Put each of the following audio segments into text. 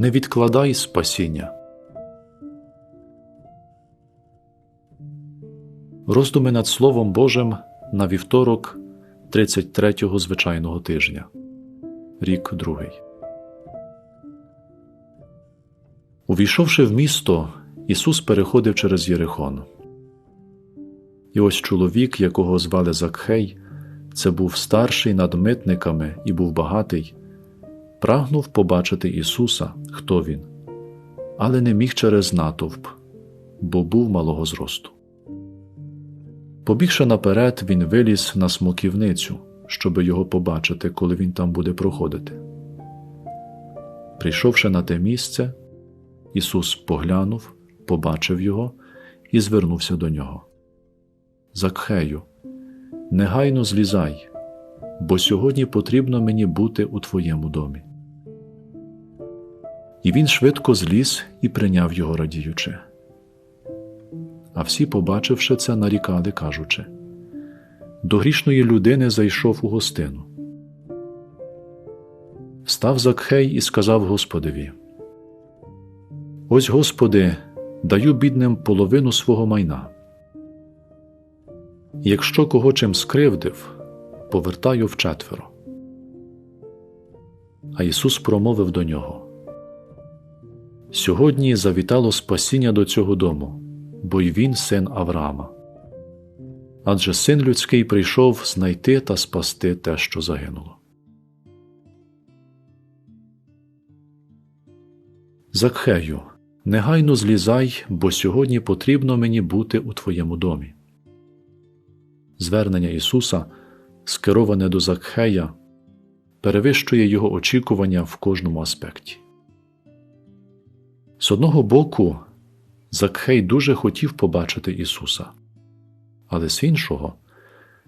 не відкладай спасіння. Роздуми над Словом Божим на вівторок 33-го звичайного тижня. Рік другий. Увійшовши в місто, Ісус переходив через Єрихон. І ось чоловік, якого звали Закхей, це був старший над митниками і був багатий, прагнув побачити Ісуса, хто він, але не міг через натовп, бо був малого зросту. Побігши наперед, він виліз на смоківницю, щоби його побачити, коли він там буде проходити. Прийшовши на те місце, Ісус поглянув, побачив його і звернувся до нього. Закхею, негайно злізай, бо сьогодні потрібно мені бути у твоєму домі. І він швидко зліз і прийняв його радіючи. А всі, побачивши це, нарікали, кажучи до грішної людини зайшов у гостину. Став Закхей і сказав Господеві: Ось, Господи, даю бідним половину свого майна. Якщо кого чим скривдив, повертаю вчетверо. А Ісус промовив до нього: Сьогодні завітало спасіння до цього дому, бо й він син Авраама. Адже син людський прийшов знайти та спасти те, що загинуло. Закхею, негайно злізай, бо сьогодні потрібно мені бути у твоєму домі. Звернення Ісуса, скероване до Закхея, перевищує його очікування в кожному аспекті. З одного боку, Закхей дуже хотів побачити Ісуса, але з іншого,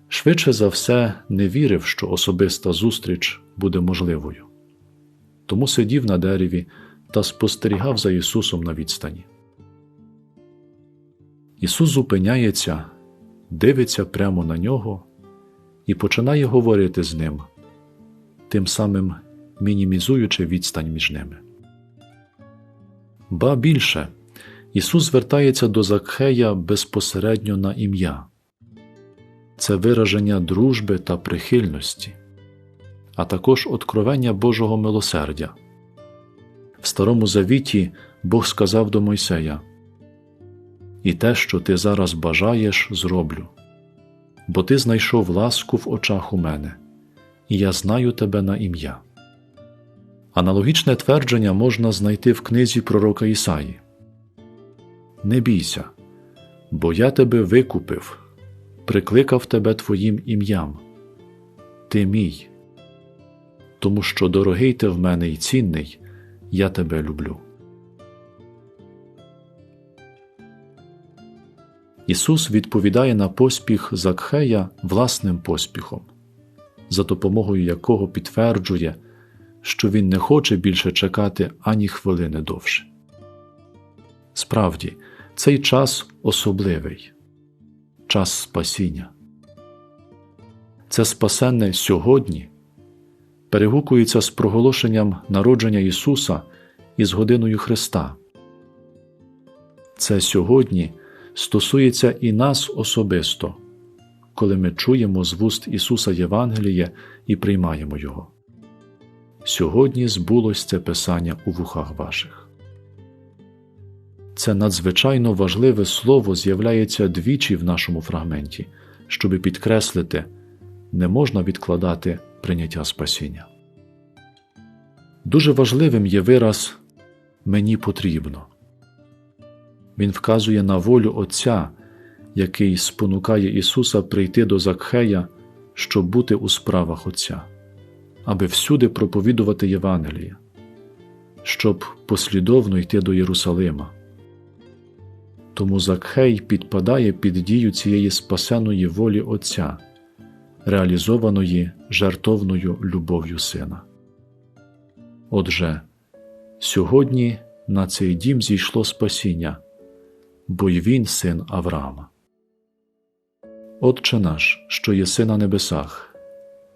швидше за все, не вірив, що особиста зустріч буде можливою, тому сидів на дереві та спостерігав за Ісусом на відстані. Ісус зупиняється, дивиться прямо на нього і починає говорити з ним, тим самим мінімізуючи відстань між ними. Ба більше, Ісус звертається до Закхея безпосередньо на ім'я, це вираження дружби та прихильності, а також откровення Божого милосердя. В Старому Завіті Бог сказав до Мойсея І те, що ти зараз бажаєш, зроблю, бо ти знайшов ласку в очах у мене, і я знаю тебе на ім'я. Аналогічне твердження можна знайти в книзі пророка Ісаї. Не бійся, бо я тебе викупив, прикликав тебе Твоїм ім'ям. Ти мій, тому що дорогий ти в мене і цінний, я тебе люблю. Ісус відповідає на поспіх Закхея власним поспіхом, за допомогою якого підтверджує, що він не хоче більше чекати ані хвилини довше. Справді, цей час особливий час спасіння. Це спасенне сьогодні перегукується з проголошенням народження Ісуса із годиною Христа. Це сьогодні стосується і нас особисто, коли ми чуємо з вуст Ісуса Євангеліє і приймаємо Його. Сьогодні збулось це Писання у вухах ваших. Це надзвичайно важливе слово з'являється двічі в нашому фрагменті, щоби підкреслити не можна відкладати прийняття спасіння. Дуже важливим є вираз мені потрібно. Він вказує на волю Отця, який спонукає Ісуса прийти до Закхея, щоб бути у справах Отця, аби всюди проповідувати Євангеліє, щоб послідовно йти до Єрусалима. Тому Закхей підпадає під дію цієї спасеної волі Отця, реалізованої жертовною любов'ю Сина. Отже, сьогодні на цей дім зійшло спасіння, бо й він син Авраама. Отче наш, що єси на небесах,